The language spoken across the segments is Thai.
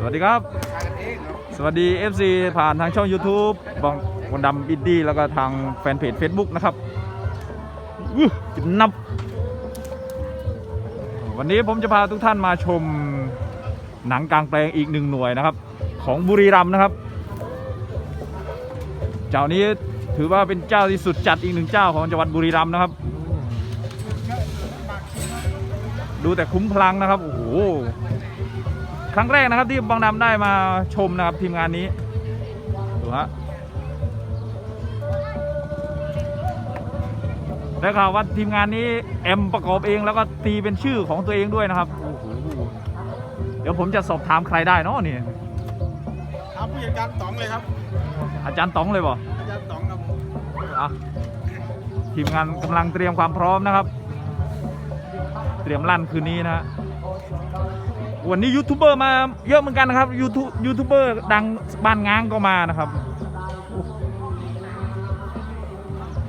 สวัสดีครับ สวัสดี FC ผ่านทางช่อง YouTube บองบองดำอินดี้แล้วก็ทางแฟนเพจ Facebook นะครับกินนับ วันนี้ผมจะพาทุกท่านมาชมหนังกลางแปลงอีกหนึ่งหน่วยนะครับ ของบุรีรัมย์นะครับ เจ้านี้ถือว่าเป็นเจ้าที่สุดจัดอีกหนึ่งเจ้าของจังหวัดบุรีรัมย์นะครับ ดูแต่คุ้มพลังนะครับ โอ้โห ครั้งแรกนะครับที่บางดำได้มาชมนะครับทีมงานนี้ดูฮะได้ข่าวว่าทีมงานนี้แอมประกอบเองแล้วก็ตีเป็นชื่อของตัวเองด้วยนะครับโอ้โหเดี๋ยวผมจะสอบถามใครได้เนาะนี่ครับผู้จัดการต๋องเลยครับ อาจารย์ต๋องเลยบ่อาจารย์ต๋องครับผมอะทีมงานกำลังเตรียมความพร้อมนะครับ เตรียมลั่นคืนนี้นะฮะ วันนี้ยูทูบเบอร์มาเยอะเหมือนกันนะครับยูทูยูทูบเบอร์ดังบ้านง้างก็มานะครับ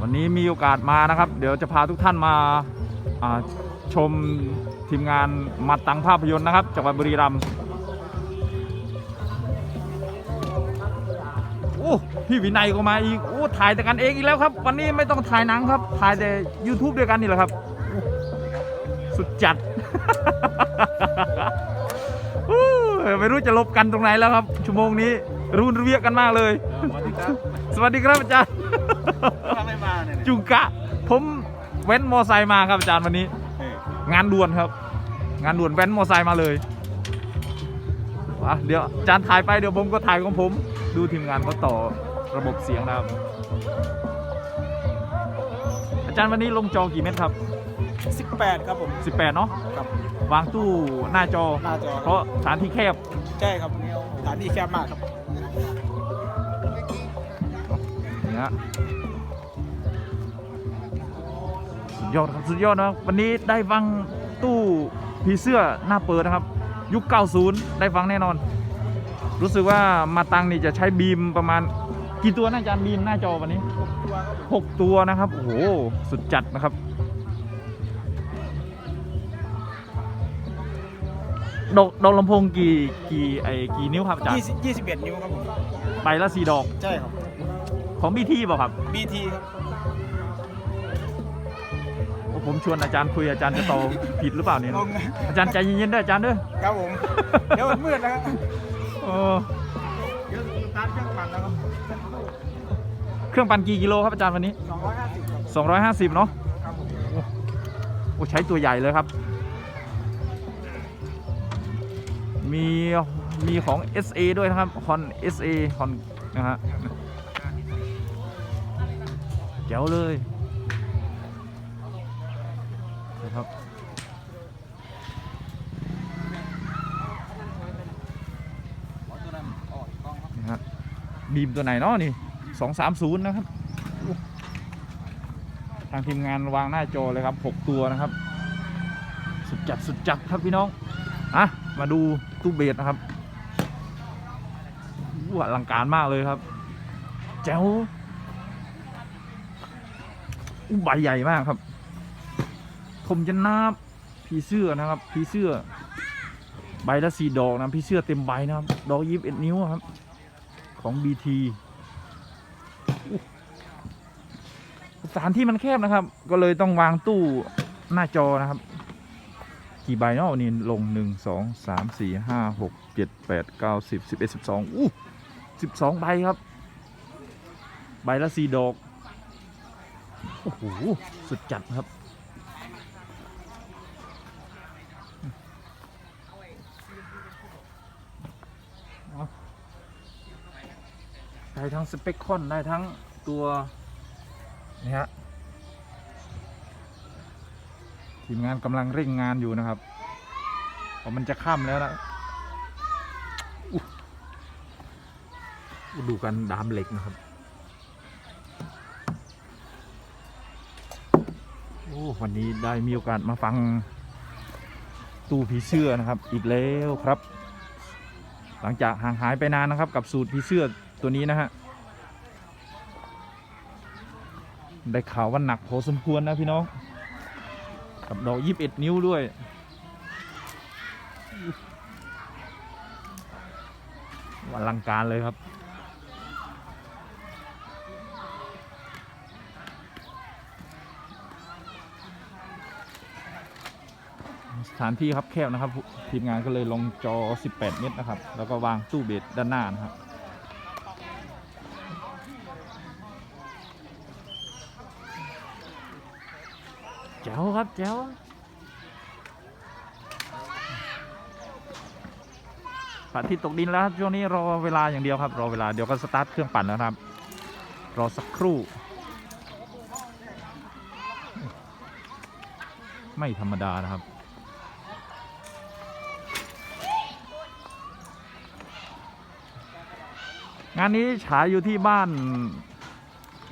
วันนี้มีโอกาสมานะครับ เดี๋ยวจะพาทุกท่านมาชมทีมงานมาตังภาพยนตร์นะครับจังหวัดบุรีรัมย์โอ้พี่วินัยก็มาอีกโอ้ถ่ายแต่กันเองอีกแล้วครับ วันนี้ไม่ต้องถ่ายหนังครับ ถ่ายแต่ YouTube ด้วยกันนี่แหละครับ สุดจัด ไม่รู้จะลบกันตรงไหนแล้วครับ ชั่วโมงนี้รุนเรียกกันมากเลย สวัสดีครับ สวัสดีครับอาจารย์ถ้าไม่มาเนี่ยจุงกะ ผมเว้นมอไซค์มาครับอาจารย์วันนี้ งานด่วนครับ งานด่วนแว้นมอไซค์มาเลยอะเดี๋ยวอาจารย์ถ่ายไปเดี๋ยวผมก็ถ่ายของผม ดูทีมงานเขาต่อระบบเสียงนะครับ อาจารย์วันนี้ลงจอกี่เม็ดครับ สิบแปดครับผม 18 เนาะครับวางตู้หน้าจอ หน้าจอ เพราะสถานที่แคบ ใช่ครับสถานที่แคบมากครับนี่ฮะสุดยอดครับสุดยอดนะครับวันนี้ได้ฟังตู้ผีเสื้อหน้าเปิดนะครับ ยุค 90 ได้ฟังแน่นอน รู้สึกว่ามาตังนี่จะใช้บีมประมาณกี่ตัวนะอาจารย์บีมหน้าจอวันนี้ตัวครับผม6ตัวนะครับโอ้โหสุดจัดนะครับ ดอกดอกลำโพงกี่กี่ไอ้กี่นิ้วครับอาจารย์ยี่สิบยี่สิบเอ็ดนิ้วครับผมไปละสี่ดอก ใช่ครับ ของบีทีเปล่าครับ BT ครับโอ้ผมชวนอาจารย์คุยอาจารย์จะตอบผิดหรือเปล่าเนี่ยงงนะอาจารย์ใจเย็นๆด้วยอาจารย์ด้วยครับผม เดี๋ยวมันมืดนะครับเออเดี๋ยวสตาร์ทเครื่องปั่นแล้วครับเครื่องปั่นกี่กิโลครับอาจารย์วันนี้สองร้อยห้าสิบครับ250เนาะครับผมโอ้ใช้ตัวใหญ่เลยครับ มีมีของ SA ด้วยนะครับฮอน SA ฮอนนะฮะเจ๋วเลยนะครับนี่ฮะบีมตัวไหนเนาะนี่สองสามศูนย์นะครับ ทางทีมงานวางหน้าจอเลยครับหกตัวนะครับ สุดจัดสุดจัดครับพี่น้อง อะ มาดู ตู้เบสนะครับอู้อลังการมากเลยครับ แจ๋วอู้ใบใหญ่มากครับ ผมจะนับผีเสื้อนะครับผีเสื้อ ใบละสี่ดอกนะพีเสื้อเต็มใบนะครับ ดอกยิบเอ็ดนิ้วครับ ของ BT อู้สถานที่มันแคบนะครับ ก็เลยต้องวางตู้หน้าจอนะครับ กี่ใบเนาะนี่ลงหนึ่งสองสามสี่ห้าหกเจ็ดแปดเก้าสิบสิบเอ็ดสิบสองอู้สิบสองใบครับ ใบละสี่ดอก โอ้โห สุดจัดครับ ได้ทั้งสเปคคอน ได้ทั้งตัว นี่ฮะ ทีมงานกำลังเร่งงานอยู่นะครับพราะมันจะค่ำแล้วนะดูกันดามเหล็กนะครับ โอ้วันนี้ได้มีโอกาสมาฟัง ตู้ผีเสื้อนะครับ อีกแล้วครับ หลังจากห่างหายไปนานนะครับ กับสูตรผีเสื้อตัวนี้นะฮะได้ข่าวว่าหนักพอสมควรนะพี่น้อง กับดอกยี่สิบเอ็ดนิ้วด้วยอลังการเลยครับ สถานที่ครับแคบนะครับ ทีมงานก็เลยลงจอ 18 เมตรนะครับ แล้วก็วางตู้เบสด้านหน้านะครับ แจ๋ว ครับแจ๋วพระอาทิตย์ตกดินแล้วครับช่วงนี้รอเวลาอย่างเดียวครับ รอเวลาเดี๋ยวก็สตาร์ทเครื่องปั่นแล้วครับ รอสักครู่ ไม่ธรรมดานะครับงานนี้ฉายอยู่ที่บ้าน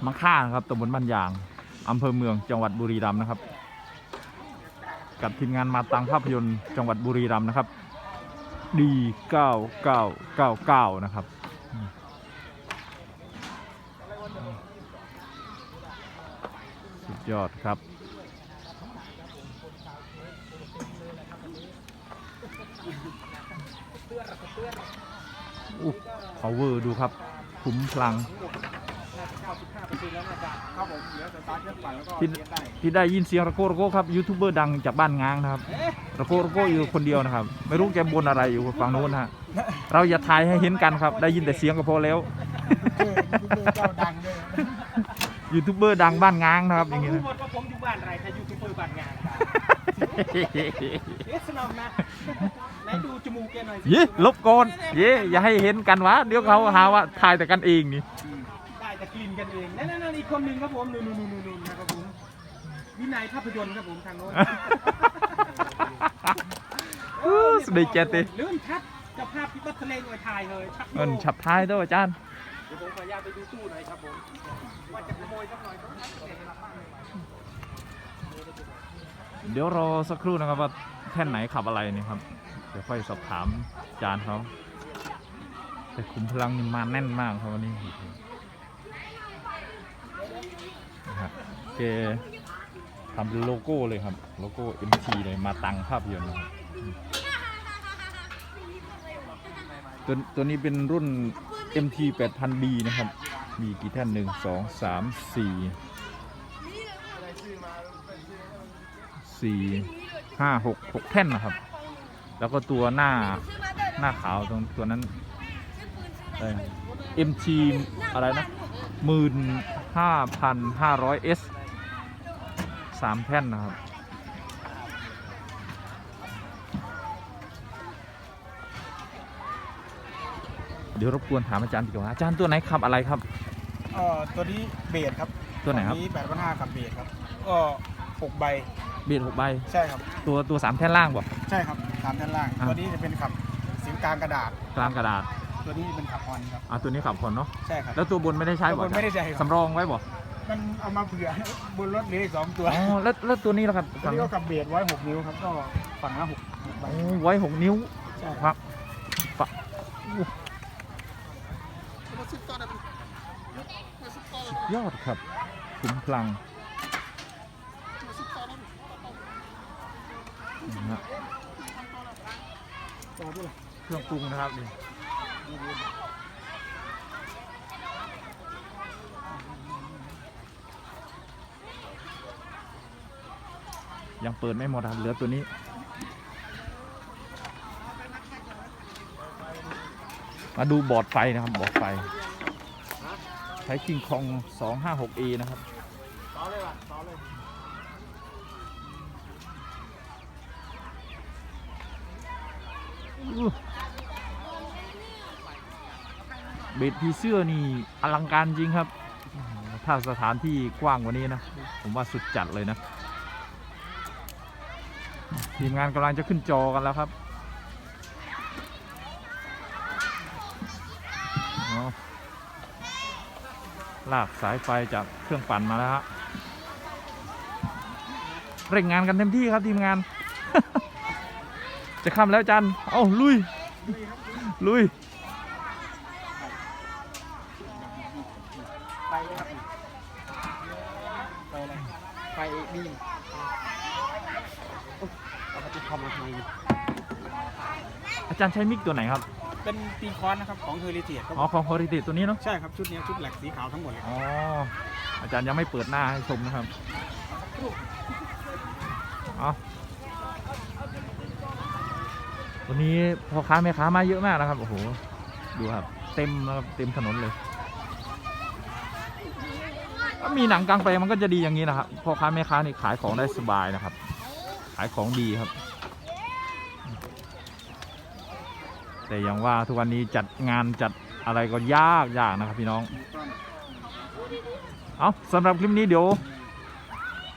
มะค่านะครับตำบลบ้านยาง อำเภอเมืองจังหวัดบุรีรัมย์นะครับ กับทีมงานมาตังภาพยนตร์จังหวัดบุรีรัมย์นะครับดี9999 นะครับสุดยอดครับอุ๊ power ดูครับ คุ้มพลัง 95%แล้วนะจ๊ะครับผมเหลือสตาร์ทเครื่องปั่นแล้วก็ที่เลี้ยงได้ที่ได้ยินเสียงระโกระโกครับยูทูบเบอร์ดังจากบ้านง้างนะครับเอ๊ะระโกระโกอยู่คนเดียวนะครับ ไม่รู้แกบนอะไรอยู่ฝั่งโน้นนะฮะเราอย่าถ่ายให้เห็นกันครับ ได้ยินแต่เสียงก็พอแล้วชื่อยูทูบเบอร์เจ้าดังด้วยยูทูบเบอร์ดังบ้านง้างนะครับอย่างนี้นี้นะนะ หมดว่าผมอยู่บ้านอะไรถ้ายูทูบเบอร์บ้านงานครับเอ๊ะสนอมนะไหนดูจมูกแกหน่อยสิเย่ลบก่อนเย่อย่าให้เห็นกันวะเดี๋ยวเขาหาว่าถ่ายแต่กันเองนี่ เองนั่นนั่นอีกคนหนึ่งครับผมนู่นนู่นนู่นนู่นนะครับผมวินัยภาพยนตร์ครับผมทางโน้นอู้สุดยอดเจ็ดเลยลื่นชัดเจะภาพที่บัตรทะเลหน่วยถ่ายเลยชักโยเงินฉับท้ายด้วยอาจารย์เดี๋ยวผมขออนุญาตไปดูตู้หน่อยครับผมว่าจะขโมยสักหน่อยต้องทักเสียเวลาบ้างเลยเดี๋ยวรอสักครู่นะครับว่าแท่นไหนขับอะไรนี่ครับเดี๋ยวค่อยสอบถามอาจารย์เขาแต่ขุมพลังนี่มาแน่นมากครับวันนี้ นะครับแกทำเป็นโลโก้เลยครับ โลโก้ MT เลยมาตังภาพยนตร์นะครับอืมตัวตัวนี้เป็นรุ่น MT 8000D นะครับ มีกี่แท่นหนึ่งสองสามสี่สี่ห้าหกหกแท่นนะครับ แล้วก็ตัวหน้าหน้าขาวตรงตัวนั้นเอ่อ MT อะไรนะหมื่น ห้าพันห้าร้อย S สามแท่นนะครับ เดี๋ยวรบกวนถามอาจารย์ดีกว่าอาจารย์ตัวไหนขับอะไรครับเอ่อตัวนี้เบสครับตัวไหนครับนี้แปดพันห้ากับเบสครับก็หกใบเบียดหกใบใช่ครับ ตัวตัวสามแท่นล่างบ่ใช่ครับตามด้านล่างอะตัวนี้จะเป็นขับเสียงกลางกระดาษกลางกระดาษ ตัวนี้เป็นขับออนครับ อะตัวนี้ขับคนเนาะ ใช่ครับ แล้วตัวบนไม่ได้ใช้บ่ตัวบนไม่ได้ใช้ครับ สำรองไว้บ่มันเอามาเผื่อบนรถเหลืออีกสองตัวอ๋อ แล้วแล้วตัวนี้ล่ะครับตัวนี้ก็กับเบสไว้หกนิ้วครับ ก็ฝั่งละหกหกใบโอ้ไว้หกนิ้ว ใช่ครับปะอู้สุดยอดครับขุมพลังนะฮะต่อด้วยเครื่องปรุงนะครับนี่ ยังเปิดไม่หมดครับเหลือตัวนี้ มาดูบอร์ดไฟนะครับบอร์ดไฟ ใช้คิงคอง 256A นะครับ ต่อเลยว่ะต่อเลย เบ็ดพีเสื้อนี่อลังการจริงครับ ถ้าสถานที่กว้างกว่านี้นะ ผมว่าสุดจัดเลยนะ ทีมงานกำลังจะขึ้นจอกันแล้วครับลากสายไฟจากเครื่องปั่นมาแล้วฮะเร่งงานกันเต็มที่ครับทีมงาน จะค่ำแล้วจัน เอ้าลุย ลุย ไปเลยครับไปเลยไปบีมเอาไปทำ มาทำไมอาจารย์ใช้มิกตัวไหนครับ เป็นตีคอนนะครับของเฮอริเทียครับอ๋อของ h o r i t a g e ตัวนี้เนาะ ใช่ครับชุดนี้ชุดแหลกสีขาวทั้งหมดเลยครับอ๋อ อาจารย์ยังไม่เปิดหน้าให้ชมนะครับเอาวันนี้พ่อค้าแม่ค้ามาเยอะมากนะครับ โอ้โห ดูครับ เต็มนะครับเต็มถนนเลยถ้ามีหนังกลางแปลงมันก็จะดีอย่างนี้นะครับพ่อค้าแม่ค้านี่ขายของได้สบายนะครับ ขายของดีครับ แต่อย่างว่าทุกวันนี้จัดงานจัดอะไรก็ยากยากนะครับพี่น้อง เอาสำหรับคลิปนี้เดี๋ยว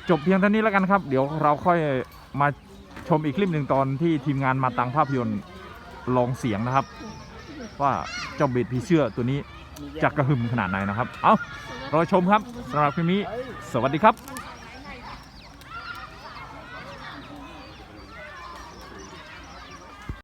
จบเพียงเท่านี้แล้วกันครับ เดี๋ยวเราค่อยมาชมอีกคลิปหนึ่งตอนที่ทีมงานมาตังภาพยนตร์ลองเสียงนะครับ ว่าเจ้าเบ็ดผีเสื้อตัวนี้จะกระหึ่มขนาดไหนนะครับ เอารอชมครับสำหรับคลิปนี้ สวัสดีครับ